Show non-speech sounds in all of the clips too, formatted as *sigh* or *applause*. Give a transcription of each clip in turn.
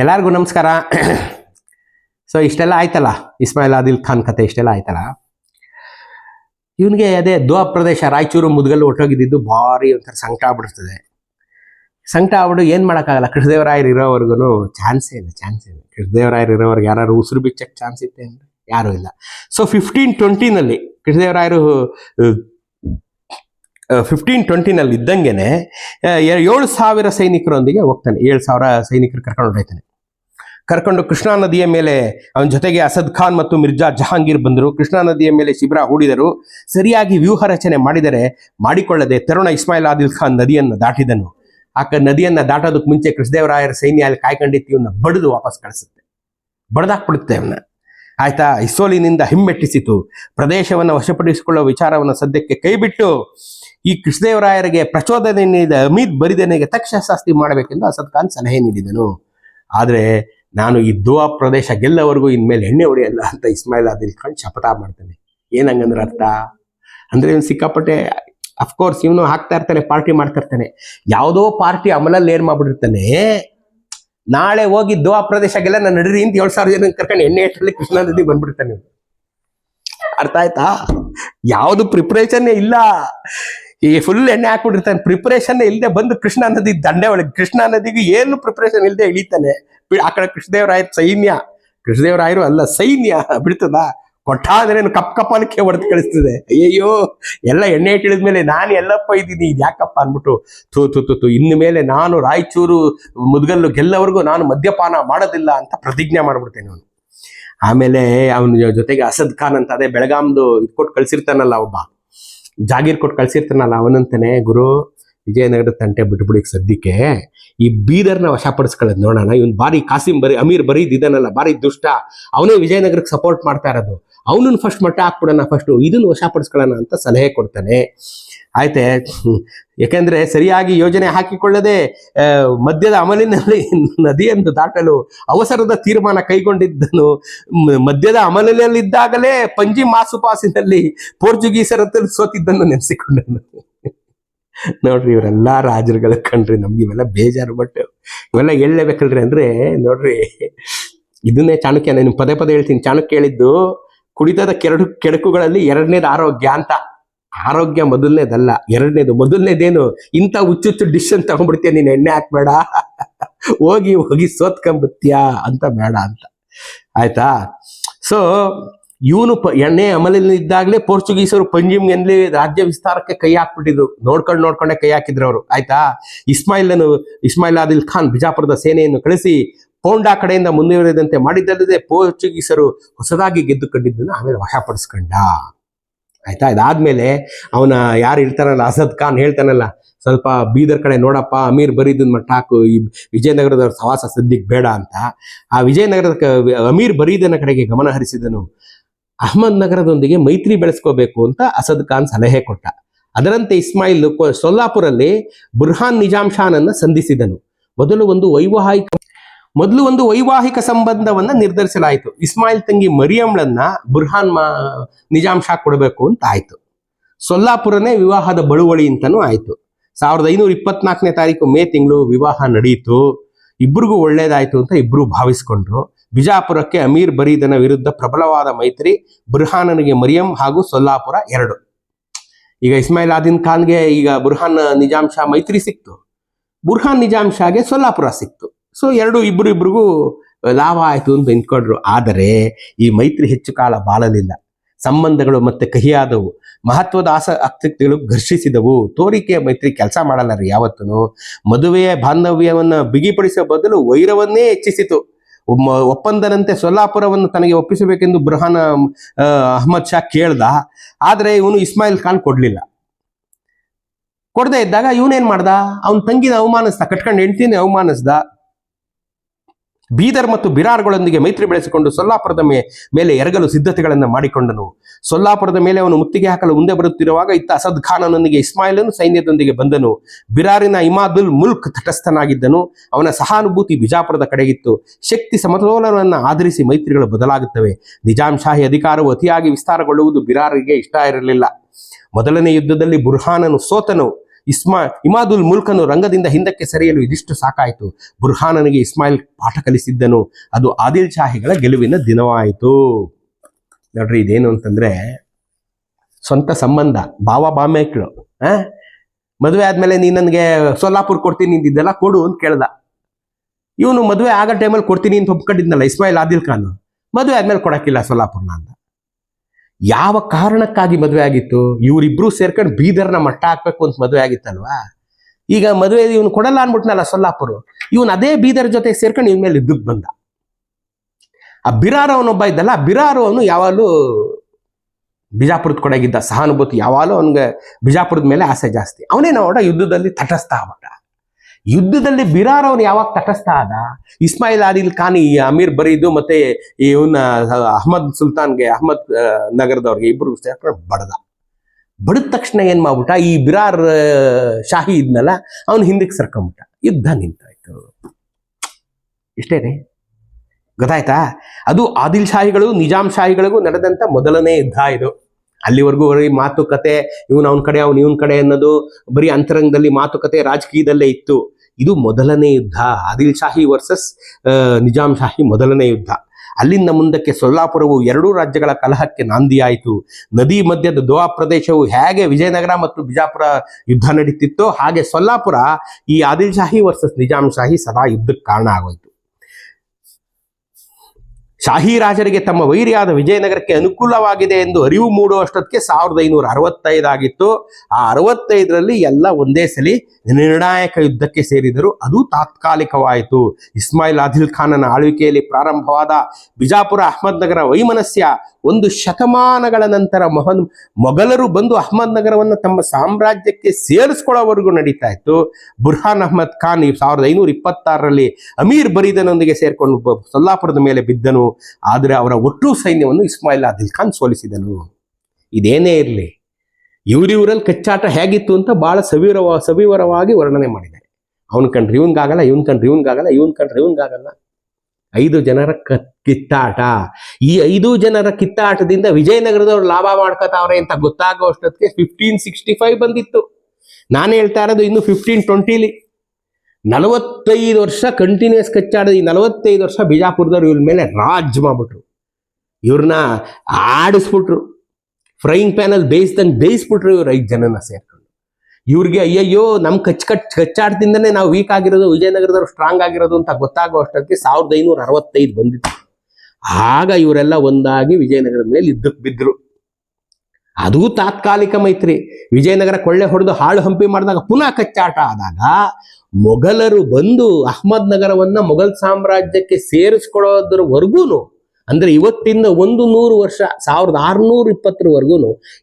ಎಲ್ಲರಿಗೂ ನಮಸ್ಕಾರ. ಸೊ ಇಷ್ಟೆಲ್ಲ ಆಯ್ತಲ್ಲ? ಇಸ್ಮಾಯಿಲ್ ಆದಿಲ್ ಖಾನ್ ಕತೆ ಇಷ್ಟೆಲ್ಲ ಆಯ್ತಲ್ಲ? ಇವನಿಗೆ ಅದೇ ದ್ವಾ ಪ್ರದೇಶ, ರಾಯಚೂರು ಮುದ್ಗಲ್ಲು ಹೊಟ್ಟೋಗಿದ್ದು ಭಾರಿ ಒಂಥರ ಸಂಕಟ ಆಗ್ಬಿಡ್ತದೆ. ಸಂಕಟ ಆಗ್ಬಿಡು ಏನು ಮಾಡೋಕ್ಕಾಗಲ್ಲ? ಕೃಷ್ಣದೇವರಾಯರು ಇರೋವರೆಗೂ ಚಾನ್ಸೇ ಇಲ್ಲ ಚಾನ್ಸೇ ಇಲ್ಲ. ಕೃಷ್ಣದೇವರಾಯರು ಇರೋವರೆಗೆ ಯಾರು ಉಸಿರು ಬಿಚ್ಚಕ್ಕೆ ಚಾನ್ಸ್ ಇತ್ತೆ ಅಂದರೆ ಯಾರೂ ಇಲ್ಲ. ಸೊ ಫಿಫ್ಟೀನ್ ಟ್ವೆಂಟಿನಲ್ಲಿ ಕೃಷ್ಣದೇವರಾಯರು ಫಿಫ್ಟೀನ್ ಟ್ವೆಂಟಿನಲ್ಲಿ ಇದ್ದಂಗೆ ಏಳು ಸಾವಿರ ಸೈನಿಕರೊಂದಿಗೆ ಹೋಗ್ತಾನೆ. ಏಳು ಸಾವಿರ ಸೈನಿಕರು ಕರ್ಕೊಂಡು ಹೊರಟಾಯ್ತಾನೆ ಕರ್ಕೊಂಡು ಕೃಷ್ಣಾ ನದಿಯ ಮೇಲೆ ಅವನ ಜೊತೆಗೆ ಅಸದ್ ಖಾನ್ ಮತ್ತು ಮಿರ್ಜಾ ಜಹಾಂಗೀರ್ ಬಂದರು. ಕೃಷ್ಣಾ ನದಿಯ ಮೇಲೆ ಶಿಬಿರ ಹೂಡಿದರು. ಸರಿಯಾಗಿ ವ್ಯೂಹ ರಚನೆ ಮಾಡಿದರೆ ಮಾಡಿಕೊಳ್ಳದೆ ತರುಣ ಇಸ್ಮಾಯಿಲ್ ಆದಿಲ್ ಖಾನ್ ನದಿಯನ್ನು ದಾಟಿದನು. ಆಕ ನದಿಯನ್ನು ದಾಟೋದಕ್ಕೆ ಮುಂಚೆ ಕೃಷ್ಣದೇವರಾಯರ ಸೈನ್ಯ ಅಲ್ಲಿ ಕಾಯ್ಕೊಂಡಿತ್ತು ಇವನ್ನ ಬಡಿದು ವಾಪಸ್ ಕಳಿಸುತ್ತೆ. ಬಡದಾಕ್ಬಿಡುತ್ತೆ ಅವನ್ನ ಆಯ್ತಾ ಇಸೋಲಿನಿಂದ ಹಿಮ್ಮೆಟ್ಟಿಸಿತು. ಪ್ರದೇಶವನ್ನು ವಶಪಡಿಸಿಕೊಳ್ಳುವ ವಿಚಾರವನ್ನು ಸದ್ಯಕ್ಕೆ ಕೈಬಿಟ್ಟು ಈ ಕೃಷ್ಣದೇವರಾಯರಿಗೆ ಪ್ರಚೋದನೆ ನೀಡಿದ ಅಮೀದ್ ಬರಿದನೆಗೆ ತಕ್ಷಣ ಶಾಸ್ತಿ ಮಾಡಬೇಕೆಂದು ಅಸದ್ ಖಾನ್ ಸಲಹೆ ನೀಡಿದನು. ಆದರೆ ನಾನು ಈ ದುವಾ ಪ್ರದೇಶ ಗೆಲ್ಲವರೆಗೂ ಇನ್ಮೇಲೆ ಎಣ್ಣೆ ಹೊಡೆಯಲ್ಲ ಅಂತ ಇಸ್ಮಾಯಿಲ್ ಆದಿಲ್ ಖಾನ್ ಶಪಥ ಮಾಡ್ತಾನೆ. ಏನಂಗಂದ್ರೆ ಅರ್ಥ? ಅಂದ್ರೆ ಇವನು ಸಿಕ್ಕಾಪಟ್ಟೆ ಅಫ್ಕೋರ್ಸ್ ಇವನು ಹಾಕ್ತಾ ಇರ್ತಾನೆ, ಪಾರ್ಟಿ ಮಾಡ್ತಾ ಇರ್ತಾನೆ. ಯಾವುದೋ ಪಾರ್ಟಿ ಅಮಲಲ್ಲಿ ಏನ್ ಮಾಡ್ಬಿಟ್ಟಿರ್ತಾನೆ, ನಾಳೆ ಹೋಗಿ ದುವಾ ಪ್ರದೇಶಗೆಲ್ಲ ನಾನು ನಡೀರಿ ಅಂತ ಏಳು ಸಾವಿರ ಜನ ಕರ್ಕೊಂಡು ಎಣ್ಣೆ ಎಷ್ಟರಲ್ಲಿ ಕೃಷ್ಣಾ ನದಿ ಬಂದ್ಬಿಡ್ತಾನೆ ಅರ್ಥ ಆಯ್ತಾ? ಯಾವುದು ಪ್ರಿಪ್ರೇಷನ್ ಇಲ್ಲ. ಈ ಫುಲ್ ಎಣ್ಣೆ ಹಾಕ್ಬಿಟ್ಟಿರ್ತಾನೆ. ಪ್ರಿಪರೇಷನ್ ಇಲ್ಲದೆ ಬಂದು ಕೃಷ್ಣಾ ನದಿ ದಂಡೆ ಒಳಗೆ, ಕೃಷ್ಣಾ ನದಿಗೆ ಏನು ಪ್ರಿಪರೇಷನ್ ಇಲ್ಲದೆ ಇಳಿತಾನೆ. ಆ ಕಡೆ ಕೃಷ್ಣದೇವರಾಯ್ ಸೈನ್ಯ ಕೃಷ್ಣದೇವರಾಯರು ಅಲ್ಲ, ಸೈನ್ಯ ಬಿಡ್ತದ? ಕೊಟ್ಟ ಅಂದ್ರೆ ಕಪ್ ಕಪಾಲಕ್ಕೆ ಹೊಡೆದು ಕಳಿಸ್ತದೆ. ಅಯ್ಯಯ್ಯೋ, ಎಲ್ಲ ಎಣ್ಣೆ ಇಟ್ಟಿಳಿದ್ಮೇಲೆ ನಾನು ಎಲ್ಲಪ್ಪ ಇದ್ದೀನಿ, ಇದು ಯಾಕಪ್ಪ ಅಂದ್ಬಿಟ್ಟು ಥೂ ಥೂ ಥೂ ಥೂ ಇನ್ನು ಮೇಲೆ ನಾನು ರಾಯಚೂರು ಮುದ್ಗಲ್ಲು ಗೆಲ್ಲವರೆಗೂ ನಾನು ಮದ್ಯಪಾನ ಮಾಡೋದಿಲ್ಲ ಅಂತ ಪ್ರತಿಜ್ಞೆ ಮಾಡ್ಬಿಡ್ತೇನೆ ಅವನು. ಆಮೇಲೆ ಅವನ ಜೊತೆಗೆ ಅಸದ್ ಖಾನ್ ಅಂತ ಅದೇ ಬೆಳಗಾಮ್ದು ಇದು ಕೊಟ್ಟು ಕಳಿಸಿರ್ತಾನಲ್ಲ ಒಬ್ಬ. ಜಾಗೀರ್ ಕೊಟ್ಟು ಕಳ್ಸಿರ್ತಾನಲ್ಲ ಅವನಂತಾನೆ, ಗುರು ವಿಜಯನಗರ ತಂಟೆ ಬಿಟ್ಬಿಡಿ ಸದ್ಯಕ್ಕೆ. ಈ ಬೀದರ್ನ ವಶಪಡಿಸ್ಕೊಳ್ಳೋದು ನೋಡೋಣ. ಇವನ್ ಬಾರಿ ಕಾಸಿಂ ಬರೀ, ಅಮೀರ್ ಬರೀದ್ ಇದನ್ನಲ್ಲ ಬಾರಿ ದುಷ್ಟ. ಅವನೇ ವಿಜಯನಗರಕ್ಕೆ ಸಪೋರ್ಟ್ ಮಾಡ್ತಾ ಇರೋದು. ಅವನನ್ನು ಫಸ್ಟ್ ಮಟ್ಟ ಹಾಕ್ಬಿಡೋಣ ಫಸ್ಟ್ ಇದನ್ನು ವಶಪಡಿಸ್ಕೊಳ್ಳೋಣ ಅಂತ ಸಲಹೆ ಕೊಡ್ತಾನೆ. ಆಯ್ತೆ. ಯಾಕೆಂದ್ರೆ ಸರಿಯಾಗಿ ಯೋಜನೆ ಹಾಕಿಕೊಳ್ಳದೆ ಮದ್ಯದ ಅಮಲಿನಲ್ಲಿ ನದಿಯನ್ನು ದಾಟಲು ಅವಸರದ ತೀರ್ಮಾನ ಕೈಗೊಂಡಿದ್ದನು. ಮದ್ಯದ ಅಮಲಿನಲ್ಲಿದ್ದಾಗಲೇ ಪಂಜಿ ಮಾಸುಪಾಸಿನಲ್ಲಿ ಪೋರ್ಚುಗೀಸರ ಸೋತಿದ್ದನ್ನು ನೆನೆಸಿಕೊಂಡನು. ನೋಡ್ರಿ, ಇವರೆಲ್ಲ ರಾಜರುಗಳು ಕಣ್ರಿ ನಮ್ಗೆ ಇವೆಲ್ಲ ಬೇಜಾರು ಬಟ್ ಇವೆಲ್ಲ ಹೇಳಲೇಬೇಕಲ್ರಿ ಅಂದ್ರೆ, ನೋಡ್ರಿ, ಇದನ್ನೇ ಚಾಣಕ್ಯ, ನಾನು ಪದೇ ಪದೇ ಹೇಳ್ತೀನಿ. ಚಾಣಕ್ಯ ಹೇಳಿದ್ದು, ಕುಡಿತದ ಕೆರಡು, ಕೆಡಕುಗಳಲ್ಲಿ ಎರಡನೇದು ಆರೋಗ್ಯ ಅಂತ. ಆರೋಗ್ಯ ಮೊದಲನೇದಲ್ಲ, ಎರಡನೇದು. ಮೊದಲನೇದೇನು, ಇಂಥ ಹುಚ್ಚುಚ್ಚು ಡಿಶ್ ಅಂತ ತಗೊಂಡ್ಬಿಡ್ತೀಯ, ನೀನು ಎಣ್ಣೆ ಹಾಕ್ಬೇಡ. ಹೋಗಿ ಹೋಗಿ ಸೋತ್ಕೊಂಬತ್ತೀಯ ಅಂತ ಬೇಡ ಅಂತ. ಆಯ್ತಾ? ಸೊ ಇವನು ಪ, ಎಣ್ಣೆ ಅಮಲಿನಲ್ಲಿದ್ದಾಗಲೇ ಪೋರ್ಚುಗೀಸರು ಪಂಜಿಮ್ಗೆನ್ಲಿ ರಾಜ್ಯ ವಿಸ್ತಾರಕ್ಕೆ ಕೈ ಹಾಕ್ಬಿಟ್ಟಿದ್ರು. ನೋಡ್ಕೊಂಡು, ನೋಡ್ಕೊಂಡೆ ಕೈ ಹಾಕಿದ್ರು ಅವರು. ಆಯ್ತಾ? ಇಸ್ಮಾಯಿಲನು ಇಸ್ಮಾಯಿಲ್ ಆದಿಲ್ ಖಾನ್ ಬಿಜಾಪುರದ ಸೇನೆಯನ್ನು ಕಳಿಸಿ ಪೋಂಡಾ ಕಡೆಯಿಂದ ಮುಂದುವರಿದಂತೆ ಮಾಡಿದ್ದಲ್ಲದೆ ಪೋರ್ಚುಗೀಸರು ಹೊಸದಾಗಿ ಗೆದ್ದುಕೊಂಡಿದ್ದನ್ನು ಆಮೇಲೆ ವಶಪಡಿಸ್ಕೊಂಡ. ಆಯ್ತಾ? ಇದಾದ್ಮೇಲೆ ಅವನ ಯಾರು ಇರ್ತಾನಲ್ಲ ಅಸದ್ ಖಾನ್ ಹೇಳ್ತಾನಲ್ಲ, ಸ್ವಲ್ಪ ಬೀದರ್ ಕಡೆ ನೋಡಪ್ಪ, ಅಮೀರ್ ಬರೀದನ್ ಮಟ್ಟ ಹಾಕು, ಈ ವಿಜಯನಗರದ ಸವಾಸ ಸದ್ಯಕ್ಕೆ ಬೇಡ ಅಂತ. ಆ ವಿಜಯನಗರದ ಅಮೀರ್ ಬರೀದನ ಕಡೆಗೆ ಗಮನ ಹರಿಸಿದನು. ಅಹಮದ್ ನಗರದೊಂದಿಗೆ ಮೈತ್ರಿ ಬೆಳೆಸ್ಕೋಬೇಕು ಅಂತ ಅಸದ್ ಖಾನ್ ಸಲಹೆ ಕೊಟ್ಟ. ಅದರಂತೆ ಇಸ್ಮಾಯಿಲ್ ಸೊಲ್ಲಾಪುರಲ್ಲಿ ಬುರ್ಹಾನ್ ನಿಜಾಮ್ ಶಾನನ್ನ ಸಂಧಿಸಿದನು. ಮೊದಲು ಒಂದು ವೈವಾಹಿಕ ಮೊದಲು ಒಂದು ವೈವಾಹಿಕ ಸಂಬಂಧವನ್ನ ನಿರ್ಧರಿಸಲಾಯಿತು. ಇಸ್ಮಾಯಿಲ್ ತಂಗಿ ಮರಿಯಂಳನ್ನ ಬುರ್ಹಾನ್ ಮಾ ಶಾ ಕೊಡಬೇಕು ಅಂತ ಆಯ್ತು. ಸೊಲ್ಲಾಪುರನೇ ವಿವಾಹದ ಬಳುವಳಿ ಅಂತಾನೂ ಆಯ್ತು. ಸಾವಿರದ ಐನೂರ ಇಪ್ಪತ್ನಾಲ್ಕನೇ ತಾರೀಕು ಮೇ ತಿಂಗಳು ವಿವಾಹ ನಡೆಯಿತು ಇಬ್ರಿಗೂ ಒಳ್ಳೇದಾಯ್ತು ಅಂತ ಇಬ್ರು ಭಾವಿಸ್ಕೊಂಡ್ರು. ಬಿಜಾಪುರಕ್ಕೆ ಅಮೀರ್ ಬರೀದನ ವಿರುದ್ಧ ಪ್ರಬಲವಾದ ಮೈತ್ರಿ ಬುರ್ಹಾನನಿಗೆ ಮರಿಯಂ ಹಾಗೂ ಸೊಲ್ಲಾಪುರ ಎರಡು. ಈಗ ಇಸ್ಮಾಯಿಲ್ ಆದಿನ್ ಖಾನ್ಗೆ ಈಗ ಬುರ್ಹಾನ್ ನಿಜಾಂ ಶಾ ಮೈತ್ರಿ ಸಿಕ್ತು. ಬುರ್ಹಾನ್ ನಿಜಾಂ ಶಾಗೆ ಸೊಲ್ಲಾಪುರ ಸಿಕ್ತು. ಸೊ ಎರಡು ಇಬ್ಬರು ಇಬ್ಬರಿಗೂ ಲಾಭ ಆಯಿತು ಅಂತ ನಿಂತ್ಕೊಂಡ್ರು ಆದರೆ ಈ ಮೈತ್ರಿ ಹೆಚ್ಚು ಕಾಲ ಬಾಳಲಿಲ್ಲ. ಸಂಬಂಧಗಳು ಮತ್ತೆ ಕಹಿಯಾದವು. ಮಹತ್ವದ ಆಸ ಆಸಕ್ತಿಗಳು ಘರ್ಷಿಸಿದವು. ತೋರಿಕೆಯ ಮೈತ್ರಿ ಕೆಲಸ ಮಾಡಲ್ಲ ರೀ ಯಾವತ್ತೂ ಮದುವೆಯ ಬಾಂಧವ್ಯವನ್ನು ಬಿಗಿಪಡಿಸುವ ಬದಲು ವೈರವನ್ನೇ ಹೆಚ್ಚಿಸಿತು. ಒಪ್ಪಂದನಂತೆ ಸೊಲ್ಲಾಪುರವನ್ನು ತನಗೆ ಒಪ್ಪಿಸಬೇಕೆಂದು ಬೃಹನ್ ಅಹಮದ್ ಶಾ ಕೇಳ್ದ. ಆದ್ರೆ ಇವನು ಇಸ್ಮಾಯಿಲ್ ಖಾನ್ ಕೊಡಲಿಲ್ಲ. ಕೊಡದೆ ಇದ್ದಾಗ ಇವನೇನ್ ಮಾಡ್ದ? ಅವನ ತಂಗಿನ ಅವಮಾನಿಸ್ದ ಕಟ್ಕೊಂಡು ಹೆಂಡ್ತಿನ ಅವಮಾನಿಸ್ದ. ಬೀದರ್ ಮತ್ತು ಬಿರಾರ್ಗಳೊಂದಿಗೆ ಮೈತ್ರಿ ಬೆಳೆಸಿಕೊಂಡು ಸೊಲ್ಲಾಪುರದ ಮೇಲೆ ಎರಗಲು ಸಿದ್ಧತೆಗಳನ್ನು ಮಾಡಿಕೊಂಡನು. ಸೊಲ್ಲಾಪುರದ ಮೇಲೆ ಅವನು ಮುತ್ತಿಗೆ ಹಾಕಲು ಮುಂದೆ ಬರುತ್ತಿರುವಾಗ ಇತ್ತ ಅಸದ್ ಖಾನನೊಂದಿಗೆ ಇಸ್ಮಾಯಿಲನು ಸೈನ್ಯದೊಂದಿಗೆ ಬಂದನು. ಬಿರಾರಿನ ಇಮಾದುಲ್ ಮುಲ್ಕ್ ತಟಸ್ಥನಾಗಿದ್ದನು. ಅವನ ಸಹಾನುಭೂತಿ ಬಿಜಾಪುರದ ಕಡೆಗಿತ್ತು. ಶಕ್ತಿ ಸಮತೋಲನವನ್ನು ಆಧರಿಸಿ ಮೈತ್ರಿಗಳು ಬದಲಾಗುತ್ತವೆ. ನಿಜಾಂ ಶಾಹಿ ಅಧಿಕಾರವು ಅತಿಯಾಗಿ ವಿಸ್ತಾರಗೊಳ್ಳುವುದು ಬಿರಾರಿಗೆ ಇಷ್ಟ ಇರಲಿಲ್ಲ. ಮೊದಲನೇ ಯುದ್ಧದಲ್ಲಿ ಬುರ್ಹಾನನು ಸೋತನು. ಇಸ್ಮಾ, ಇಮಾದುಲ್ ಮುಲ್ಕನು ರಂಗದಿಂದ ಹಿಂದಕ್ಕೆ ಸರಿಯಲು ಇದಿಷ್ಟು ಸಾಕಾಯಿತು. ಬುರ್ಹಾನನಿಗೆ ಇಸ್ಮಾಯಿಲ್ ಪಾಠ ಕಲಿಸಿದ್ದನು. ಅದು ಆದಿಲ್ ಶಾಹಿಗಳ ಗೆಲುವಿನ ದಿನವಾಯಿತು. ನೋಡ್ರಿ, ಇದೇನು ಅಂತಂದ್ರೆ ಸ್ವಂತ ಸಂಬಂಧ, ಭಾವ ಬಾಮೇಕ್ಳು, ಆ? ಮದುವೆ ಆದ್ಮೇಲೆ ನೀ ನನಗೆ ಸೋಲಾಪುರ್ ಕೊಡ್ತೀನಿ ನಿಂದಿದ್ದೆಲ್ಲ ಕೊಡು ಅಂತ ಕೇಳ್ದ. ಇವನು ಮದುವೆ ಆಗೋ ಟೈಮಲ್ಲಿ ಕೊಡ್ತೀನಿ ಅಂತ ಒಪ್ಕೊಂಡಿದ್ನಲ್ಲ ಇಸ್ಮಾಯಿಲ್ ಆದಿಲ್ ಖಾನ್. ಮದುವೆ ಆದ್ಮೇಲೆ ಕೊಡಕ್ಕಿಲ್ಲ ಸೋಲಾಪುರ್ನ ಅಂತ. ಯಾವ ಕಾರಣಕ್ಕಾಗಿ ಮದುವೆ ಆಗಿತ್ತು? ಇವರಿಬ್ರು ಸೇರ್ಕೊಂಡು ಬೀದರ್ನ ಮಟ್ಟ ಹಾಕ್ಬೇಕು ಅಂತ ಮದುವೆ ಆಗಿತ್ತಲ್ವಾ? ಈಗ ಮದುವೆ ಇವನು ಕೊಡಲ್ಲ ಅನ್ಬಿಟ್ನಲ್ಲ ಸೊಲ್ಲಾಪುರ್. ಇವನು ಅದೇ ಬೀದರ್ ಜೊತೆ ಸೇರ್ಕೊಂಡು ಇವನ್ ಮೇಲೆ ಯುದ್ಧಕ್ಕೆ ಬಂದ. ಆ ಬಿರಾರ್ ಅವನೊಬ್ಬ ಇದ್ದಲ್ಲ ಬಿರಾರು ಅವನು ಯಾವಾಗಲೂ ಬಿಜಾಪುರದ ಕೊಡಗಿದ್ದ ಸಹಾನುಭೂತಿ, ಯಾವಾಗಲೂ ಅವನಿಗೆ ಬಿಜಾಪುರದ ಮೇಲೆ ಆಸೆ ಜಾಸ್ತಿ. ಅವನೇ ನೋಡ ಯುದ್ಧದಲ್ಲಿ ತಟಸ್ಥ ಆಗ್ಬಿಟ್ಟ. ಯುದ್ಧದಲ್ಲಿ ಬಿರಾರ್ ಅವನು ಯಾವಾಗ ತಟಸ್ಥ ಆದ? ಇಸ್ಮಾಯಿಲ್ ಆದಿಲ್ ಖಾನ್, ಈ ಅಮೀರ್ ಬರೀದು ಮತ್ತೆ ಇವನ ಅಹಮದ್ ಸುಲ್ತಾನ್ಗೆ, ಅಹಮದ್ ನಗರದವ್ರಿಗೆ ಇಬ್ರು ಬಡದ. ಬಡದ ತಕ್ಷಣ ಏನ್ ಮಾಡ್ಬಿಟ್ಟ? ಈ ಬಿರಾರ್ ಶಾಹಿ ಇದ್ನಲ್ಲ, ಅವನು ಹಿಂದಕ್ಕೆ ಸರ್ಕೊಂಬಿಟ್ಟ. ಯುದ್ಧ ನಿಂತಾಯ್ತು. ಇಷ್ಟೇ ರೀ ಗೊತ್ತಾಯ್ತಾ? ಅದು ಆದಿಲ್ ಶಾಹಿಗಳು ನಿಜಾಮ್ ಶಾಹಿಗಳಿಗೂ ನಡೆದಂತ ಮೊದಲನೇ ಯುದ್ಧ ಇದು. ಅಲ್ಲಿವರೆಗೂ ಬರೀ ಮಾತುಕತೆ, ಇವನ್ ಅವನ ಕಡೆ, ಅವನು ಇವನ್ ಕಡೆ ಅನ್ನೋದು ಬರೀ ಅಂತರಂಗದಲ್ಲಿ ಮಾತುಕತೆ ರಾಜಕೀಯದಲ್ಲೇ ಇತ್ತು. ಇದು ಮೊದಲನೇ ಯುದ್ಧ. ಆದಿಲ್ ಶಾಹಿ ವರ್ಸಸ್ ನಿಜಾಮ್ ಶಾಹಿ ಮೊದಲನೇ ಯುದ್ಧ. ಅಲ್ಲಿಂದ ಮುಂದಕ್ಕೆ ಸೊಲ್ಲಾಪುರವು ಎರಡೂ ರಾಜ್ಯಗಳ ಕಲಹಕ್ಕೆ ನಾಂದಿಯಾಯಿತು. ನದಿ ಮಧ್ಯದ ದೋವಾ ಪ್ರದೇಶವು ಹೇಗೆ ವಿಜಯನಗರ ಮತ್ತು ಬಿಜಾಪುರ ಯುದ್ಧ ನಡೀತಿತ್ತೋ ಹಾಗೆ ಸೊಲ್ಲಾಪುರ ಈ ಆದಿಲ್ ಶಾಹಿ ವರ್ಸಸ್ ನಿಜಾಮ್ ಶಾಹಿ ಸದಾ ಯುದ್ಧಕ್ಕೆ ಕಾರಣ ಆಗೋಯ್ತು. ಶಾಹಿ ರಾಜರಿಗೆ ತಮ್ಮ ವೈರಿಯಾದ ವಿಜಯನಗರಕ್ಕೆ ಅನುಕೂಲವಾಗಿದೆ ಎಂದು ಅರಿವು ಮೂಡುವಷ್ಟೊತ್ತಿಗೆ ಸಾವಿರದ ಐನೂರ ಅರವತ್ತೈದಾಗಿತ್ತು ಆ ಅರವತ್ತೈದರಲ್ಲಿ ಎಲ್ಲ ಒಂದೇ ಸಲಿ ನಿರ್ಣಾಯಕ ಯುದ್ಧಕ್ಕೆ ಸೇರಿದರು ಅದು ತಾತ್ಕಾಲಿಕವಾಯಿತು. ಇಸ್ಮಾಯಿಲ್ ಆದಿಲ್ ಖಾನನ ಆಳ್ವಿಕೆಯಲ್ಲಿ ಪ್ರಾರಂಭವಾದ ಬಿಜಾಪುರ ಅಹಮದ್ನಗರ ವೈಮನಸ್ಯ ಒಂದು ಶತಮಾನಗಳ ನಂತರ ಮೊಹನ್ ಮೊಘಲರು ಬಂದು ಅಹಮದ್ನಗರವನ್ನು ತಮ್ಮ ಸಾಮ್ರಾಜ್ಯಕ್ಕೆ ಸೇರಿಸ್ಕೊಳ್ಳೋವರೆಗೂ ನಡೀತಾ ಇತ್ತು. ಬುರ್ಹಾನ್ ಅಹಮದ್ ಖಾನ್ ಈ ಸಾವಿರದ ಐನೂರ ಇಪ್ಪತ್ತಾರರಲ್ಲಿ ಅಮೀರ್ ಬರೀದನೊಂದಿಗೆ ಸೇರಿಕೊಂಡು ಸೊಲ್ಲಾಪುರದ ಮೇಲೆ ಬಿದ್ದನು. ಆದರೆ ಅವರ ಒಟ್ಟು ಸೈನ್ಯವನ್ನು ಇಸ್ಮಾಯಿಲ್ ಆದಿಲ್ ಖಾನ್ ಸೋಲಿಸಿದನು. ಇದೇನೇ ಇರಲಿ, ಇವರಿವರಲ್ಲಿ ಕಚ್ಚಾಟ ಹೇಗಿತ್ತು ಅಂತ ಭಾಳ ಸವಿರವ, ಸವಿವರವಾಗಿ ವರ್ಣನೆ ಮಾಡಿದ್ದಾರೆ. ಅವನ ಕಂಡ್ರೆ ಇವನ್ಗಾಗಲ್ಲ ಇವನ್ ಕಂಡ್ರೆ ಇವನ್ಗಾಗಲ್ಲ ಇವನ್ ಕಂಡ್ರೆ ಇವನ್ಗಾಗಲ್ಲ ಐದು ಜನರ ಕಿತ್ತಾಟ. ಈ ಐದು ಜನರ ಕಿತ್ತಾಟದಿಂದ ವಿಜಯನಗರದವ್ರು ಲಾಭ ಮಾಡ್ಕೋತಾವ್ರೆ ಅಂತ ಗೊತ್ತಾಗೋ ಅಷ್ಟೊತ್ತಿಗೆ ಫಿಫ್ಟೀನ್ ಸಿಕ್ಸ್ಟಿ ಫೈವ್ ಬಂದಿತ್ತು. ನಾನು ಹೇಳ್ತಾ ಇರೋದು ಇನ್ನು ಫಿಫ್ಟೀನ್ ಟ್ವೆಂಟಿಲಿ ನಲವತ್ತೈದು ವರ್ಷ ಕಂಟಿನ್ಯೂಸ್ ಕಚ್ಚಾಡಿದ ಈ ನಲವತ್ತೈದು ವರ್ಷ ಬಿಜಾಪುರದವ್ರು ಇವ್ರ ಮೇಲೆ ರಾಜ್ ಮಾಡ್ಬಿಟ್ರು. ಇವ್ರನ್ನ ಆಡಿಸ್ಬಿಟ್ರು. ಫ್ರೈಯಿಂಗ್ ಪ್ಯಾನಲ್ಲಿ ಬೇಯಿಸ್ದಂಗೆ ಬೇಯಿಸ್ಬಿಟ್ರು ಇವ್ರು ಐದು ಜನನ ಸೇರ್ಕೊಂಡು. ಇವ್ರಿಗೆ ಅಯ್ಯಯ್ಯೋ ನಮ್ಮ ಕಚ್ ಕಚ್ ನಾವು ವೀಕ್ ಆಗಿರೋದು, ವಿಜಯನಗರದವ್ರು ಸ್ಟ್ರಾಂಗ್ ಆಗಿರೋದು ಅಂತ ಗೊತ್ತಾಗೋ ಅಷ್ಟೊತ್ತಿಗೆ ಸಾವಿರದ ಐನೂರ ಅರವತ್ತೈದು ಬಂದಿತ್ತು. ಆಗ ಇವರೆಲ್ಲ ಒಂದಾಗಿ ವಿಜಯನಗರದ ಮೇಲೆ ಇದ್ದಕ್ಕೆ ಬಿದ್ರು. ಅದು ತಾತ್ಕಾಲಿಕ ಮೈತ್ರಿ. ವಿಜಯನಗರ ಕೊಳ್ಳೆ ಹೊಡೆದು ಹಾಳು ಹಂಪಿ ಮಾಡಿದಾಗ ಪುನಃ ಕಚ್ಚಾಟ ಆದಾಗ ಮೊಘಲರು ಬಂದು ಅಹಮದ್ ನಗರವನ್ನ ಮೊಘಲ್ ಸಾಮ್ರಾಜ್ಯಕ್ಕೆ ಸೇರಿಸ್ಕೊಳ್ಳೋದ್ರವರೆಗೂ ಅಂದ್ರೆ ಇವತ್ತಿಂದ ಒಂದು ನೂರು ವರ್ಷ, ಸಾವಿರದ ಆರುನೂರ ಇಪ್ಪತ್ತರವರೆಗೂ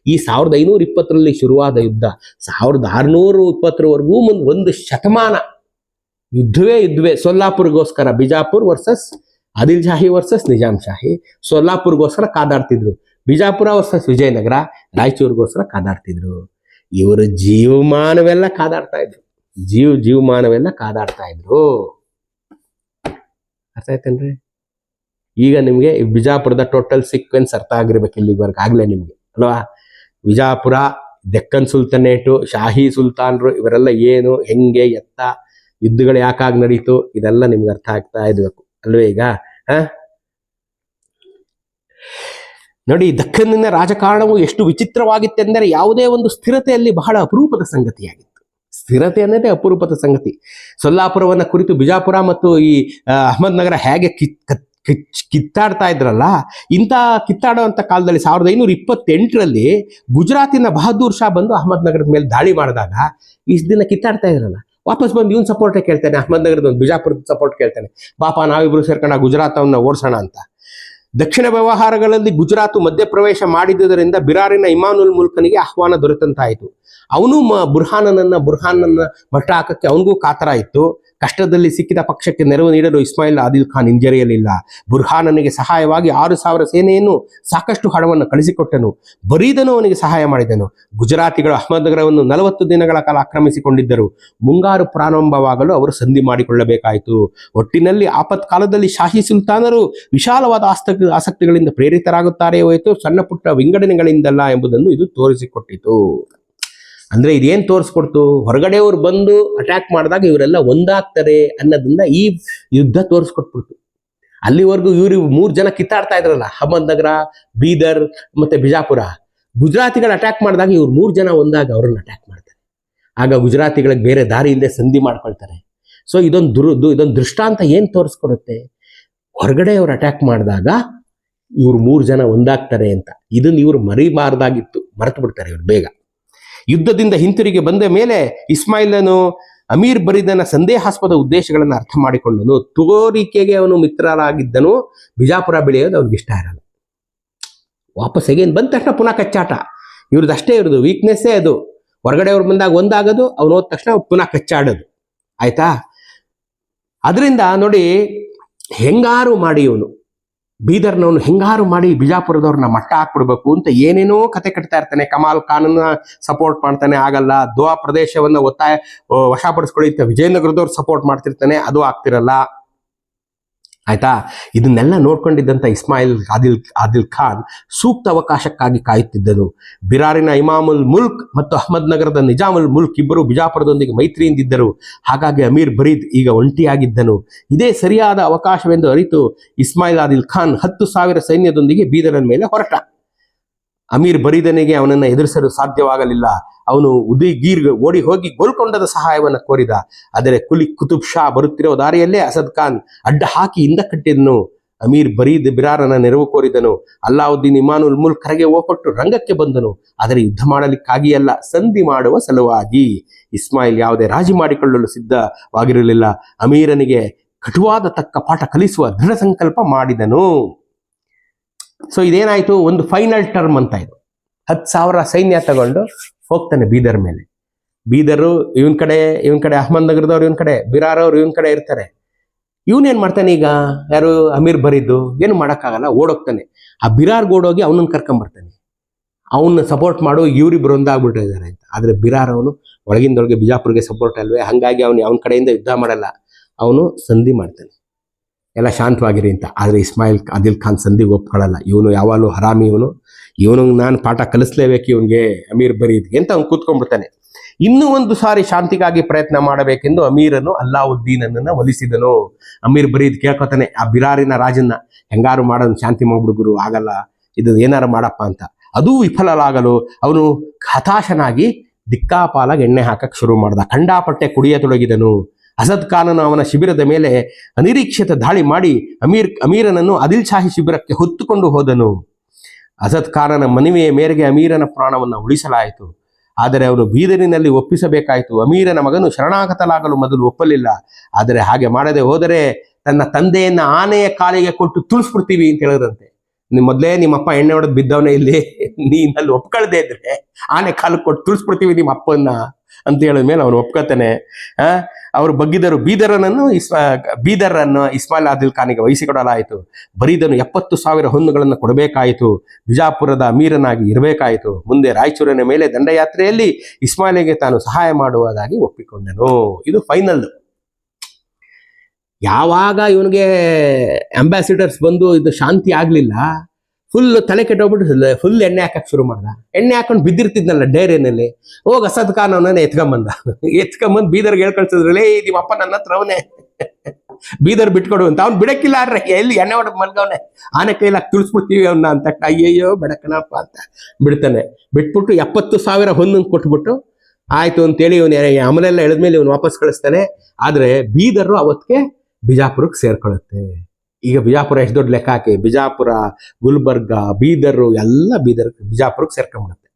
ಈ ಸಾವಿರದ ಐನೂರ ಇಪ್ಪತ್ತರಲ್ಲಿ ಶುರುವಾದ ಯುದ್ಧ. ಸಾವಿರದ ಆರುನೂರ ಇಪ್ಪತ್ತರವರೆಗೂ ಮುಂದೆ ಒಂದು ಶತಮಾನ ಯುದ್ಧವೇ ಯುದ್ಧವೇ ಸೊಲ್ಲಾಪುರ್ಗೋಸ್ಕರ ಬಿಜಾಪುರ್ ವರ್ಸಸ್ ಆದಿಲ್ ಶಾಹಿ ವರ್ಸಸ್ ನಿಜಾಮ್ ಶಾಹಿ ಸೊಲ್ಲಾಪುರ್ಗೋಸ್ಕರ ಕಾದಾಡ್ತಿದ್ರು. ಬಿಜಾಪುರ ವರ್ಸಸ್ ವಿಜಯನಗರ ರಾಯಚೂರಿಗೋಸ್ಕರ ಕಾದಾಡ್ತಿದ್ರು. ಇವರ ಜೀವಮಾನವೆಲ್ಲ ಕಾದಾಡ್ತಾ ಇದ್ರು. ಜೀವ, ಜೀವಮಾನವೆಲ್ಲ ಕಾದಾಡ್ತಾ ಇದ್ರು. ಅರ್ಥ ಆಯ್ತೇನ್ರಿ? ಈಗ ನಿಮಗೆ ಬಿಜಾಪುರದ ಟೋಟಲ್ ಸೀಕ್ವೆನ್ಸ್ ಅರ್ಥ ಆಗಿರ್ಬೇಕು ಇಲ್ಲಿವರೆಗೆ ಆಗ್ಲೇ ನಿಮ್ಗೆ. ಅಲ್ವಾ? ಬಿಜಾಪುರ, ಡೆಕ್ಕನ್ ಸುಲ್ತಾನೇಟು, ಶಾಹಿ ಸುಲ್ತಾನ್ರು, ಇವರೆಲ್ಲ ಏನು, ಹೆಂಗೆ, ಎತ್ತ, ಯುದ್ಧಗಳು ಯಾಕಾಗಿ ನಡೀತು, ಇದೆಲ್ಲ ನಿಮ್ಗೆ ಅರ್ಥ ಆಗ್ತಾ ಇದ್ಬೇಕು. ಅಲ್ವೇ ಈಗ? ಹ? ನೋಡಿ ದಕ್ಕನ್ನಿನ ರಾಜಕಾರಣವು ಎಷ್ಟು ವಿಚಿತ್ರವಾಗಿತ್ತೆಂದರೆ ಯಾವುದೇ ಒಂದು ಸ್ಥಿರತೆಯಲ್ಲಿ ಬಹಳ ಅಪರೂಪದ ಸಂಗತಿಯಾಗಿತ್ತು. ಸ್ಥಿರತೆ ಅನ್ನೋದೇ ಅಪರೂಪದ ಸಂಗತಿ. ಸೊಲ್ಲಾಪುರವನ್ನ ಕುರಿತು ಬಿಜಾಪುರ ಮತ್ತು ಈ ಅಹಮದ್ ನಗರ ಹೇಗೆ ಕಿತ್ತಾಡ್ತಾ ಇದ್ರಲ್ಲ, ಇಂಥ ಕಿತ್ತಾಡುವಂಥ ಕಾಲದಲ್ಲಿ ಸಾವಿರದ ಐನೂರ ಇಪ್ಪತ್ತೆಂಟರಲ್ಲಿ ಗುಜರಾತಿನ ಬಹದ್ದೂರ್ ಶಾ ಬಂದು ಅಹಮದ್ನಗರದ ಮೇಲೆ ದಾಳಿ ಮಾಡಿದಾಗ ಇಷ್ಟು ದಿನ ಕಿತ್ತಾಡ್ತಾ ಇದ್ರಲ್ಲ. ವಾಪಸ್ ಬಂದು ಇವನ್ ಸಪೋರ್ಟೇ ಕೇಳ್ತಾನೆ, ಅಹಮದ್ನಗರದ ಒಂದು ಬಿಜಾಪುರದ ಸಪೋರ್ಟ್ ಕೇಳ್ತಾನೆ. ಪಾಪ ನಾವಿಬ್ರು ಸೇರ್ಕೊಂಡು ಗುಜರಾತವನ್ನ ಓಡಿಸೋಣ ಅಂತ. ದಕ್ಷಿಣ ವ್ಯವಹಾರಗಳಲ್ಲಿ ಗುಜರಾತ್ ಮಧ್ಯಪ್ರವೇಶ ಮಾಡಿದುದರಿಂದ ಬಿರಾರಿನ ಇಮಾನುಲ್ ಮುಲ್ಕನಿಗೆ ಆಹ್ವಾನ ದೊರೆತಂತಾಯಿತು. ಅವನು ಮ ಬುರ್ಹಾನನನ್ನ, ಬುರ್ಹಾನನ್ನ ಮಟ್ಟ ಹಾಕಕ್ಕೆ ಅವನಿಗೂ ಕಾತರ ಇತ್ತು. ಕಷ್ಟದಲ್ಲಿ ಸಿಕ್ಕಿದ ಪಕ್ಷಕ್ಕೆ ನೆರವು ನೀಡಲು ಇಸ್ಮಾಯಿಲ್ ಆದಿಲ್ ಖಾನ್ ಹಿಂಜರಿಯಲಿಲ್ಲ. ಬುರ್ಹಾನನಿಗೆ ಸಹಾಯವಾಗಿ ಆರು ಸಾವಿರ ಸೇನೆಯನ್ನು ಸಾಕಷ್ಟು ಹಣವನ್ನು ಕಳಿಸಿಕೊಟ್ಟನು. ಬರೀದನು ಅವನಿಗೆ ಸಹಾಯ ಮಾಡಿದನು. ಗುಜರಾತಿಗಳು ಅಹಮದ್ನಗರವನ್ನು ನಲವತ್ತು ದಿನಗಳ ಕಾಲ ಆಕ್ರಮಿಸಿಕೊಂಡಿದ್ದರು. ಮುಂಗಾರು ಪ್ರಾರಂಭವಾಗಲು ಅವರು ಸಂಧಿ ಮಾಡಿಕೊಳ್ಳಬೇಕಾಯಿತು. ಒಟ್ಟಿನಲ್ಲಿ ಆಪತ್ಕಾಲದಲ್ಲಿ ಶಾಹಿ ಸುಲ್ತಾನರು ವಿಶಾಲವಾದ ಆಸ್ತ ಆಸಕ್ತಿಗಳಿಂದ ಪ್ರೇರಿತರಾಗುತ್ತಾರೆ ಹೋಯಿತು ಸಣ್ಣ ಪುಟ್ಟ ವಿಂಗಡಣೆಗಳಿಂದಲ್ಲ ಎಂಬುದನ್ನು ಇದು ತೋರಿಸಿಕೊಟ್ಟಿತು. ಅಂದ್ರೆ ಇದೇನ್ ತೋರಿಸ್ಕೊಡ್ತು? ಹೊರಗಡೆಯವ್ರು ಬಂದು ಅಟ್ಯಾಕ್ ಮಾಡಿದಾಗ ಇವರೆಲ್ಲ ಒಂದಾಗ್ತಾರೆ ಅನ್ನೋದನ್ನ ಈ ಯುದ್ಧ ತೋರಿಸ್ಕೊಟ್ಬಿಡ್ತು. ಅಲ್ಲಿವರೆಗೂ ಇವ್ರು ಮೂರು ಜನ ಕಿತ್ತಾಡ್ತಾ ಇದ್ರಲ್ಲ ಅಹಮದ್ನಗರ ಬೀದರ್ ಮತ್ತೆ ಬಿಜಾಪುರ. ಗುಜರಾತಿಗಳು ಅಟ್ಯಾಕ್ ಮಾಡಿದಾಗ ಇವ್ರು ಮೂರು ಜನ ಒಂದಾಗ ಅವ್ರನ್ನ ಅಟ್ಯಾಕ್ ಮಾಡ್ತಾರೆ. ಆಗ ಗುಜರಾತಿಗಳಿಗೆ ಬೇರೆ ದಾರಿ ಇಲ್ಲದೆ ಸಂಧಿ ಮಾಡ್ಕೊಳ್ತಾರೆ. ಸೊ ಇದೊಂದು ದುರುದು ಇದೊಂದು ದೃಷ್ಟಾಂತ ಏನ್ ತೋರಿಸ್ಕೊಡುತ್ತೆ? ಹೊರಗಡೆ ಅವ್ರು ಅಟ್ಯಾಕ್ ಮಾಡಿದಾಗ ಇವ್ರು ಮೂರು ಜನ ಒಂದಾಗ್ತಾರೆ ಅಂತ. ಇದನ್ನ ಇವ್ರು ಮರಿಬಾರ್ದಾಗಿತ್ತು. ಮರೆತು ಬಿಡ್ತಾರೆ ಇವ್ರು ಬೇಗ. ಯುದ್ಧದಿಂದ ಹಿಂತಿರುಗಿ ಬಂದ ಮೇಲೆ ಇಸ್ಮಾಯಿಲನು ಅಮೀರ್ ಬರಿದನ ಸಂದೇಹಾಸ್ಪದ ಉದ್ದೇಶಗಳನ್ನು ಅರ್ಥ ಮಾಡಿಕೊಂಡನು. ತೋರಿಕೆಗೆ ಅವನು ಮಿತ್ರರಾಗಿದ್ದನು. ಬಿಜಾಪುರ ಬೆಳೆಯೋದು ಅವ್ನಿಗೆ ಇಷ್ಟ ಇರಲ್ಲ. ವಾಪಸ್ ಹೇಗೇನು ಬಂದ ತಕ್ಷಣ ಪುನಃ ಕಚ್ಚಾಟ. ಇವ್ರದ್ದು ಅಷ್ಟೇ ಇರೋದು. ವೀಕ್ನೆಸ್ಸೇ ಅದು. ಹೊರಗಡೆ ಅವ್ರು ಬಂದಾಗ ಒಂದಾಗೋದು, ಅವ್ನು ಹೋದ ತಕ್ಷಣ ಪುನಃ ಕಚ್ಚಾಡೋದು. ಆಯ್ತಾ? ಅದರಿಂದ ನೋಡಿ, ಹೆಂಗಾರು ಮಾಡಿ ಇವನು ಬೀದರ್ನವನು ಹೆಂಗಾರು ಮಾಡಿ ಬಿಜಾಪುರದವ್ರನ್ನ ಮಟ್ಟ ಹಾಕ್ಬಿಡ್ಬೇಕು ಅಂತ ಏನೇನೋ ಕತೆ ಕಟ್ತಾ ಇರ್ತಾನೆ. ಕಮಾಲ್ ಖಾನನ್ನ ಸಪೋರ್ಟ್ ಮಾಡ್ತಾನೆ. ಆಗಲ್ಲ, ದ್ವಾ ಪ್ರದೇಶವನ್ನ ಒತ್ತಾಯ ವಶಪಡಿಸ್ಕೊಳ್ಳಿ ವಿಜಯನಗರದವ್ರು ಸಪೋರ್ಟ್ ಮಾಡ್ತಿರ್ತಾನೆ. ಅದು ಆಗ್ತಿರಲ್ಲ. ಆಯ್ತಾ? ಇದನ್ನೆಲ್ಲ ನೋಡ್ಕೊಂಡಿದ್ದಂತ ಇಸ್ಮಾಯಿಲ್ ಆದಿಲ್ ಆದಿಲ್ ಖಾನ್ ಸೂಕ್ತ ಅವಕಾಶಕ್ಕಾಗಿ ಕಾಯುತ್ತಿದ್ದನು. ಬಿರಾರಿನ ಇಮಾಮುಲ್ ಮುಲ್ಕ್ ಮತ್ತು ಅಹಮದ್ ನಗರದ ನಿಜಾಮುಲ್ ಮುಲ್ಕ್ ಇಬ್ಬರು ಬಿಜಾಪುರದೊಂದಿಗೆ ಮೈತ್ರಿಯಿಂದಿದ್ದರು. ಹಾಗಾಗಿ ಅಮೀರ್ ಬರೀದ್ ಈಗ ಒಂಟಿಯಾಗಿದ್ದನು. ಇದೇ ಸರಿಯಾದ ಅವಕಾಶವೆಂದು ಅರಿತು ಇಸ್ಮಾಯಿಲ್ ಆದಿಲ್ ಖಾನ್ ಹತ್ತು ಸಾವಿರ ಸೈನ್ಯದೊಂದಿಗೆ ಬೀದರನ ಮೇಲೆ ಹೊರಟ. ಅಮೀರ್ ಬರೀದನಿಗೆ ಅವನನ್ನು ಎದುರಿಸಲು ಸಾಧ್ಯವಾಗಲಿಲ್ಲ. ಅವನು ಉದಿಗೀರ್ ಓಡಿ ಹೋಗಿ ಗೋಲ್ಕೊಂಡದ ಸಹಾಯವನ್ನು ಕೋರಿದ. ಆದರೆ ಕುಲಿ ಕುತುಬ್ ಶಾ ಬರುತ್ತಿರುವ ದಾರಿಯಲ್ಲೇ ಅಸದ್ ಖಾನ್ ಅಡ್ಡ ಹಾಕಿ ಹಿಂದ ಕಟ್ಟಿದನು ಅಮೀರ್ ಬರೀದ್ ಬಿರಾರನ ನೆರವು ಕೋರಿದನು. ಅಲ್ಲಾವುದ್ದೀನ್ ಇಮಾನುಲ್ ಮುಲ್ ಕರೆಗೆ ಹೋಗ್ಕೊಟ್ಟು ರಂಗಕ್ಕೆ ಬಂದನು. ಆದರೆ ಯುದ್ಧ ಮಾಡಲಿಕ್ಕಾಗಿಯಲ್ಲ, ಸಂಧಿ ಮಾಡುವ ಸಲುವಾಗಿ. ಇಸ್ಮಾಯಿಲ್ ಯಾವುದೇ ರಾಜಿ ಮಾಡಿಕೊಳ್ಳಲು ಸಿದ್ಧವಾಗಿರಲಿಲ್ಲ. ಅಮೀರನಿಗೆ ಕಟುವಾದ ತಕ್ಕ ಪಾಠ ಕಲಿಸುವ ದೃಢ ಸಂಕಲ್ಪ ಮಾಡಿದನು. ಸೊ ಇದೇನಾಯ್ತು? ಒಂದು ಫೈನಲ್ ಟರ್ಮ್ ಅಂತ ಇದು. ಹತ್ತು ಸಾವಿರ ಸೈನ್ಯ ತಗೊಂಡು ಹೋಗ್ತಾನೆ ಬೀದರ್ ಮೇಲೆ. ಬೀದರು, ಇವನ್ ಕಡೆ ಇವನ್ ಕಡೆ ಅಹಮದ್ ನಗರದವ್ರು ಇವನ್ ಕಡೆ ಬಿರಾರ್ ಅವ್ರು ಇವನ್ ಕಡೆ ಇರ್ತಾರೆ. ಇವನೇನ್ ಮಾಡ್ತಾನೆ ಈಗ? ಯಾರು? ಅಮೀರ್ ಬರಿದ್ದು. ಏನು ಮಾಡೋಕ್ಕಾಗಲ್ಲ, ಓಡೋಗ್ತಾನೆ. ಆ ಬಿರಾರ್ ಓಡೋಗಿ ಅವನನ್ನ ಕರ್ಕೊಂಬರ್ತಾನೆ ಅವನ್ನ ಸಪೋರ್ಟ್ ಮಾಡು, ಇವರಿಬ್ರು ಒಂದಾಗ್ಬಿಟ್ಟಿದ್ದಾರೆ ಅಂತ. ಆದ್ರೆ ಬಿರಾರ್ ಅವನು ಒಳಗಿಂದೊಳಗೆ ಬಿಜಾಪುರ್ಗೆ ಸಪೋರ್ಟ್ ಅಲ್ವೇ? ಹಂಗಾಗಿ ಅವನು, ಅವನ ಕಡೆಯಿಂದ ಯುದ್ಧ ಮಾಡಲ್ಲ. ಅವನು ಸಂಧಿ ಮಾಡ್ತಾನೆ. ಎಲ್ಲ ಶಾಂತವಾಗಿರಿ ಅಂತ. ಆದರೆ ಇಸ್ಮಾಯಿಲ್ ಆದಿಲ್ ಖಾನ್ ಸಂಧಿಗೆ ಒಪ್ಕೊಳ್ಳಲ್ಲ. ಇವನು ಯಾವಾಗಲೂ ಹರಾಮಿ ಇವನು. ಇವನಿಗೆ ನಾನು ಪಾಠ ಕಲಿಸ್ಲೇಬೇಕು ಇವನಿಗೆ ಅಮೀರ್ ಬರೀದ್ ಅಂತ ಅವ್ನು ಕೂತ್ಕೊಂಡ್ಬಿಡ್ತಾನೆ. ಇನ್ನೂ ಒಂದು ಸಾರಿ ಶಾಂತಿಗಾಗಿ ಪ್ರಯತ್ನ ಮಾಡಬೇಕೆಂದು ಅಮೀರನು ಅಲ್ಲಾವುದ್ದೀನನ್ನ ಒಲಿಸಿದನು ಅಮೀರ್ ಬರೀದ್ ಕೇಳ್ಕೊತಾನೆ, ಆ ಬಿರಾರಿನ ರಾಜನ್ನ ಹೆಂಗಾರು ಮಾಡೋದು, ಶಾಂತಿ ಮಾಡ್ಬಿಡ್ಗುರು ಆಗಲ್ಲ. ಇದು ಏನಾರು ಮಾಡಪ್ಪ ಅಂತ. ಅದೂ ವಿಫಲವಾಗಲು ಅವನು ಹತಾಶನಾಗಿ ದಿಕ್ಕಾಪಾಲಾಗಿ ಎಣ್ಣೆ ಹಾಕಕ್ಕೆ ಶುರು ಮಾಡ್ದ. ಖಂಡಾಪಟ್ಟೆ ಕುಡಿಯತೊಡಗಿದನು. ಅಸದ್ ಖಾನನು ಅವನ ಶಿಬಿರದ ಮೇಲೆ ಅನಿರೀಕ್ಷಿತ ದಾಳಿ ಮಾಡಿ ಅಮೀರ್, ಅಮೀರನನ್ನು ಅದಿಲ್ ಶಾಹಿ ಶಿಬಿರಕ್ಕೆ ಹೊತ್ತುಕೊಂಡು ಹೋದನು. ಅಸದ್ ಖಾನನ ಮನವಿಯ ಮೇರೆಗೆ ಅಮೀರನ ಪ್ರಾಣವನ್ನು ಉಳಿಸಲಾಯಿತು. ಆದರೆ ಅವನು ಬೀದರಿನಲ್ಲಿ ಒಪ್ಪಿಸಬೇಕಾಯಿತು. ಅಮೀರನ ಮಗನು ಶರಣಾಗತಲಾಗಲು ಮೊದಲು ಒಪ್ಪಲಿಲ್ಲ. ಆದರೆ ಹಾಗೆ ಮಾಡದೆ ಹೋದರೆ ತನ್ನ ತಂದೆಯನ್ನ ಆನೆಯ ಕಾಲಿಗೆ ಕೊಟ್ಟು ತುಳಿಸ್ಬಿಡ್ತೀವಿ ಅಂತ ಹೇಳಿದಂತೆ ನಿಮ್ ಮೊದಲೇ ನಿಮ್ಮಪ್ಪ ಎಣ್ಣೆ ಹೊಡೆದು ಬಿದ್ದವನೇ ಇಲ್ಲಿ. ನೀನಲ್ಲಿ ಒಪ್ಕೊಳ್ದೇ ಇದ್ರೆ ಆನೆ ಕಾಲು ಕೊಟ್ಟು ತುಳಿಸ್ಬಿಡ್ತೀವಿ ನಿಮ್ಮ ಅಪ್ಪನ್ನ ಅಂತ ಹೇಳಿದ ಮೇಲೆ ಅವನು ಒಪ್ಕೊತಾನೆ, ಆ, ಅವರು ಬಗ್ಗಿದರು, ಬೀದರನನ್ನು ಇಸ್ಮಾ, ಬೀದರನ್ನು ಇಸ್ಮಾಯಿಲ್ ಆದಿಲ್ ಖಾನಿಗೆ ವಹಿಸಿಕೊಡಲಾಯಿತು. ಬರೀದನು ಎಪ್ಪತ್ತು ಸಾವಿರ ಹೊನ್ನುಗಳನ್ನು ಕೊಡಬೇಕಾಯಿತು. ಬಿಜಾಪುರದ ಅಮೀರನಾಗಿ ಇರಬೇಕಾಯಿತು. ಮುಂದೆ ರಾಯಚೂರಿನ ಮೇಲೆ ದಂಡಯಾತ್ರೆಯಲ್ಲಿ ಇಸ್ಮಾಯಿಲಿಗೆ ತಾನು ಸಹಾಯ ಮಾಡುವುದಾಗಿ ಒಪ್ಪಿಕೊಂಡನು. ಇದು ಫೈನಲ್ ಯಾವಾಗ ಇವನಿಗೆ ಅಂಬಾಸಿಡರ್ಸ್ ಬಂದು ಇದು ಶಾಂತಿ ಆಗ್ಲಿಲ್ಲ ಫುಲ್ ತಲೆ ಕೆಟ್ಟೋಗ್ಬಿಟ್ಟು ಫುಲ್ ಎಣ್ಣೆ ಹಾಕಕ್ ಶುರು ಮಾಡ್ದ. ಎಣ್ಣೆ ಹಾಕೊಂಡು ಬಿದ್ದಿರ್ತಿದ್ನಲ್ಲ ಡೈರಿನಲ್ಲಿ. ಹೋಗ ಅಸದ್ ಖಾನ್ ಅವನನ್ನ ಎತ್ಕೊಂಬಂದ. *laughs* ಎತ್ಕೊಂಬಂದ್ ಬೀದರ್ಗೆ ಏ ನಿಮ್ಮ ಅಪ್ಪ ನನ್ನ ಹತ್ರ ಅವನೇ. *laughs* ಬೀದರ್ ಬಿಟ್ಕೊಡು ಅಂತ. ಅವ್ನು ಬಿಡಕ್ಕಿಲ್ಲ ಅರ್ರೆ ಎಲ್ಲಿ ಎಣ್ಣೆ ಹೊಡೆದ್ ಮಲ್ಗವನೆ ಆನೆ ಕೈಲಾಕ್ ತುಳಿಸ್ಬಿಡ್ತೀವಿ ಅವನ್ನ ಅಂತ. ಅಯ್ಯಯ್ಯೋ ಬೆಡಕನಪ್ಪ ಅಂತ ಬಿಡ್ತಾನೆ. ಬಿಟ್ಬಿಟ್ಟು ಎಪ್ಪತ್ತು ಸಾವಿರ ಹೊಂದಂಗೆ ಕೊಟ್ಬಿಟ್ಟು, ಆಯ್ತು ಅಂತೇಳಿ ಇವನು ಅಮಲೆಲ್ಲ ಎಳೆದ್ಮೇಲೆ ಇವನು ವಾಪಸ್ ಕಳಿಸ್ತಾನೆ. ಆದ್ರೆ ಬೀದರು ಅವತ್ತಿಗೆ ಬಿಜಾಪುರಕ್ಕೆ ಸೇರ್ಕೊಳ್ಳುತ್ತೆ ಈಗ ಬಿಜಾಪುರ ಎಷ್ಟು ದೊಡ್ಡ ಲೆಕ್ಕ ಹಾಕಿ, ಬಿಜಾಪುರ, ಗುಲ್ಬರ್ಗ, ಬೀದರು, ಎಲ್ಲ ಬೀದರ್ ಬಿಜಾಪುರಕ್ಕೆ ಸೇರ್ಕೊಂಡ್ಬಿಡುತ್ತೆ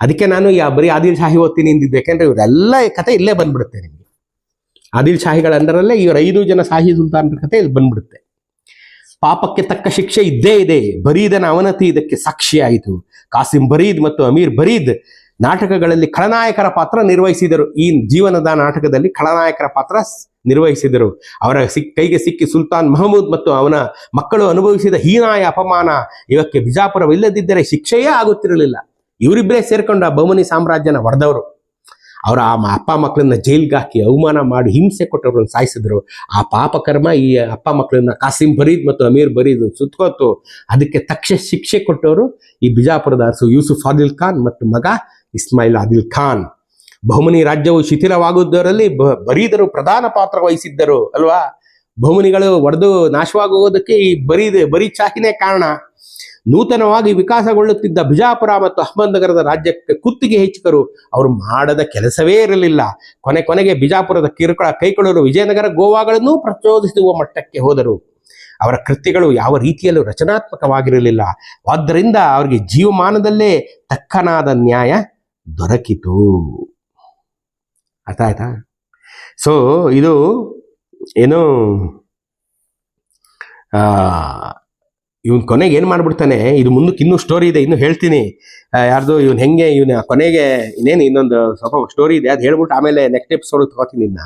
ಅದಕ್ಕೆ ನಾನು ಯಾ ಬರೀ ಆದಿಲ್ ಶಾಹಿ ಓದ್ತೀನಿ ಅಂದಿದ್ದು ಯಾಕೆಂದ್ರೆ ಇವರೆಲ್ಲ ಕತೆ ಇಲ್ಲೇ ಬಂದ್ಬಿಡುತ್ತೆ ನಿಮಗೆ. ಆದಿಲ್ ಶಾಹಿಗಳ ಇವರ ಐದು ಜನ ಶಾಹಿ ಸುಲ್ತಾನರ ಕತೆ ಇಲ್ಲಿ ಬಂದ್ಬಿಡುತ್ತೆ. ಪಾಪಕ್ಕೆ ತಕ್ಕ ಶಿಕ್ಷೆ ಇದ್ದೇ ಇದೆ, ಬರೀದನ ಅವನತಿ ಇದಕ್ಕೆ ಸಾಕ್ಷಿಯಾಯಿತು ಕಾಸಿಂ ಬರೀದ್ ಮತ್ತು ಅಮೀರ್ ಬರೀದ್ ನಾಟಕಗಳಲ್ಲಿ ಖಳನಾಯಕರ ಪಾತ್ರ ನಿರ್ವಹಿಸಿದರು. ಈ ಜೀವನದ ನಾಟಕದಲ್ಲಿ ಖಳನಾಯಕರ ಪಾತ್ರ ನಿರ್ವಹಿಸಿದರು. ಅವರ ಸಿಕ್, ಕೈಗೆ ಸಿಕ್ಕಿ ಸುಲ್ತಾನ್ ಮಹಮೂದ್ ಮತ್ತು ಅವನ ಮಕ್ಕಳು ಅನುಭವಿಸಿದ ಹೀನಾಯ ಅಪಮಾನ ಇವಕ್ಕೆ ಬಿಜಾಪುರವಿಲ್ಲದಿದ್ದರೆ ಶಿಕ್ಷೆಯೇ ಆಗುತ್ತಿರಲಿಲ್ಲ. ಇವರಿಬ್ಬರೇ ಸೇರ್ಕೊಂಡು ಆ ಬಮನಿ ಸಾಮ್ರಾಜ್ಯನ ಹೊಡೆದವರು ಅವರ ಆ ಅಪ್ಪ ಮಕ್ಕಳನ್ನ ಜೈಲ್ಗೆ ಹಾಕಿ ಅವಮಾನ ಮಾಡಿ ಹಿಂಸೆ ಕೊಟ್ಟವರನ್ನು ಸಾಯಿಸಿದ್ರು. ಆ ಪಾಪಕರ್ಮ ಈ ಅಪ್ಪ ಮಕ್ಕಳನ್ನ ಕಾಸಿಂ ಬರೀದ್ ಮತ್ತು ಅಮೀರ್ ಬರೀದ್ ಸುತ್ತಕೋತು ಅದಕ್ಕೆ ತಕ್ಷ ಶಿಕ್ಷೆ ಕೊಟ್ಟವರು ಈ ಬಿಜಾಪುರದ ಅರಸು ಯೂಸುಫ್ ಆದಿಲ್ ಖಾನ್ ಮತ್ತು ಮಗ ಇಸ್ಮಾಯಿಲ್ ಆದಿಲ್ ಖಾನ್. ಬಹುಮನಿ ರಾಜ್ಯವು ಶಿಥಿಲವಾಗುವುದರಲ್ಲಿ ಬರೀದರು ಪ್ರಧಾನ ಪಾತ್ರ ವಹಿಸಿದ್ದರು, ಅಲ್ವಾ? ಬಹುಮನಿಗಳು ಒಡೆದು ನಾಶವಾಗುವುದಕ್ಕೆ ಈ ಬರೀ ಬರೀ ಚಾಹಿನೇ ಕಾರಣ. ನೂತನವಾಗಿ ವಿಕಾಸಗೊಳ್ಳುತ್ತಿದ್ದ ಬಿಜಾಪುರ ಮತ್ತು ಅಹಮದ್ನಗರದ ರಾಜ್ಯಕ್ಕೆ ಕುತ್ತಿಗೆ ಹೆಚ್ಚಿಕರು. ಅವರು ಮಾಡದ ಕೆಲಸವೇ ಇರಲಿಲ್ಲ. ಕೊನೆ ಕೊನೆಗೆ ಬಿಜಾಪುರದ ಕಿರುಕುಳ ಕೈಕೊಳ್ಳಲು ವಿಜಯನಗರ ಗೋವಾಗಳನ್ನು ಪ್ರಚೋದಿಸುವ ಮಟ್ಟಕ್ಕೆ ಹೋದರು. ಅವರ ಕೃತ್ಯಗಳು ಯಾವ ರೀತಿಯಲ್ಲೂ ರಚನಾತ್ಮಕವಾಗಿರಲಿಲ್ಲ. ಆದ್ದರಿಂದ ಅವರಿಗೆ ಜೀವಮಾನದಲ್ಲೇ ತಕ್ಕನಾದ ನ್ಯಾಯ ದೊರಕಿತು. ಅರ್ಥ ಆಯ್ತಾ? ಸೊ ಇದು ಏನು ಇವನ್ ಕೊನೆಗೆ ಏನು ಮಾಡ್ಬಿಡ್ತಾನೆ? ಇದು ಮುಂದಕ್ಕೆ ಇನ್ನೂ ಸ್ಟೋರಿ ಇದೆ, ಇನ್ನು ಹೇಳ್ತೀನಿ. ಯಾರ್ದು, ಇವನ್ ಹೆಂಗೆ, ಇವನ ಕೊನೆಗೆ ಇನ್ನೇನು ಇನ್ನೊಂದು ಸ್ವಲ್ಪ ಸ್ಟೋರಿ ಇದೆ, ಅದು ಹೇಳ್ಬಿಟ್ಟು ಆಮೇಲೆ ನೆಕ್ಸ್ಟ್ ಎಪಿಸೋಡ್ ತಗೋತೀನಿ ಇನ್ನ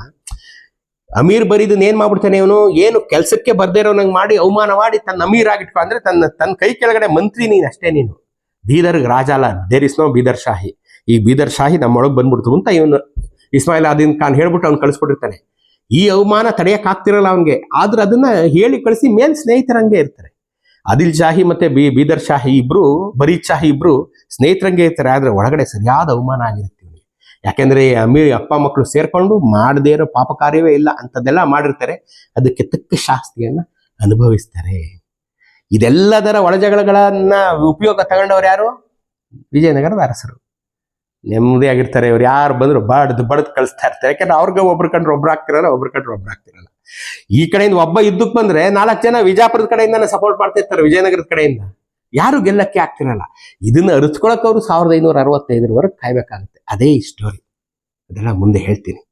ಅಮೀರ್ ಬರೀದನ್ ಏನು ಮಾಡ್ಬಿಡ್ತಾನೆ ಇವನು? ಏನು ಕೆಲಸಕ್ಕೆ ಬರ್ದೇ ಇರೋನಂಗೆ ಮಾಡಿ, ಅವಮಾನ ಮಾಡಿ ತನ್ನ ಅಮೀರ್ ಆಗಿಟ್ಕೊ, ಅಂದರೆ ತನ್ನ ತನ್ನ ಕೈ ಕೆಳಗಡೆ ಮಂತ್ರಿ ನೀನು ಅಷ್ಟೇ ನೀನು. ಬೀದರ್ಗೆ ರಾಜ ಅಲ್ಲ there is no Bidar Shahi. ಈ ಬೀದರ್ ಶಾಹಿ ನಮ್ಮೊಳಗೆ ಬಂದ್ಬಿಡ್ತು ಅಂತ ಇವನು ಇಸ್ಮಾಯಿಲ್ ಆದಿನ್ ಖಾನ್ ಹೇಳ್ಬಿಟ್ಟು ಅವ್ನು ಕಳಿಸ್ಬಿಟ್ಟಿರ್ತಾನೆ ಈ ಅವಮಾನ ತಡೆಯಕ್ ಆಗ್ತಿರಲ್ಲ ಅವನಿಗೆ. ಆದ್ರೆ ಅದನ್ನ ಹೇಳಿ ಕಳಿಸಿ ಮೇಲ್ ಸ್ನೇಹಿತರಂಗೆ ಇರ್ತಾರೆ. ಆದಿಲ್ ಶಾಹಿ ಮತ್ತೆ ಬಿ ಬೀದರ್ ಶಾಹಿ ಇಬ್ರು, ಬರೀದ್ ಶಾಹಿ ಇಬ್ರು ಸ್ನೇಹಿತರಂಗೆ ಇರ್ತಾರೆ. ಆದ್ರೆ ಒಳಗಡೆ ಸರಿಯಾದ ಅವಮಾನ ಆಗಿರುತ್ತೆ ಯಾಕೆಂದ್ರೆ ಅಮ್ಮಿ ಅಪ್ಪ ಮಕ್ಕಳು ಸೇರ್ಕೊಂಡು ಮಾಡದೇ ಇರೋ ಪಾಪ ಕಾರ್ಯವೇ ಇಲ್ಲ ಅಂಥದ್ದೆಲ್ಲ ಮಾಡಿರ್ತಾರೆ. ಅದಕ್ಕೆ ತಕ್ಕ ಶಾಸ್ತಿಯನ್ನ ಅನುಭವಿಸ್ತಾರೆ. ಇದೆಲ್ಲದರ ಒಳಜಗಳಗಳನ್ನ ಉಪಯೋಗ ತಗೊಂಡವ್ರು ಯಾರು? ವಿಜಯನಗರದ ಅರಸರು. ನೆಮ್ಮದಿಯಾಗಿರ್ತಾರೆ ಇವ್ರು ಯಾರು ಬಂದ್ರು ಬಡ್ದು ಬಡ್ದು ಕಳಿಸ್ತಾ ಇರ್ತಾರೆ. ಯಾಕಂದ್ರೆ ಅವ್ರಿಗೆ ಒಬ್ರು ಕಂಡ್ರೆ ಒಬ್ರು ಹಾಕ್ತಿರಲ್ಲ ಒಬ್ರು ಕಂಡ್ರೆ ಒಬ್ರು ಆಗ್ತಿರಲ್ಲ. ಈ ಕಡೆಯಿಂದ ಒಬ್ಬ ಯುದ್ಧಕ್ಕೆ ಬಂದ್ರೆ ನಾಲ್ಕು ಜನ ವಿಜಾಪುರದ ಕಡೆಯಿಂದಾನೆ ಸಪೋರ್ಟ್ ಮಾಡ್ತಾ ಇರ್ತಾರೆ, ವಿಜಯನಗರದ ಕಡೆಯಿಂದ. ಯಾರು ಗೆಲ್ಲಕ್ಕೆ ಆಗ್ತಿರಲ್ಲ. ಇದನ್ನ ಅರಿಸ್ಕೊಳಕ್ಕೆ ಅವರು ಸಾವಿರದ ಐನೂರ ಅರವತ್ತೈದರವರೆಗೆ ಕಾಯ್ಬೇಕಾಗುತ್ತೆ. ಅದೇ ಈ ಸ್ಟೋರಿ ಅದೆಲ್ಲ ಮುಂದೆ ಹೇಳ್ತೀನಿ.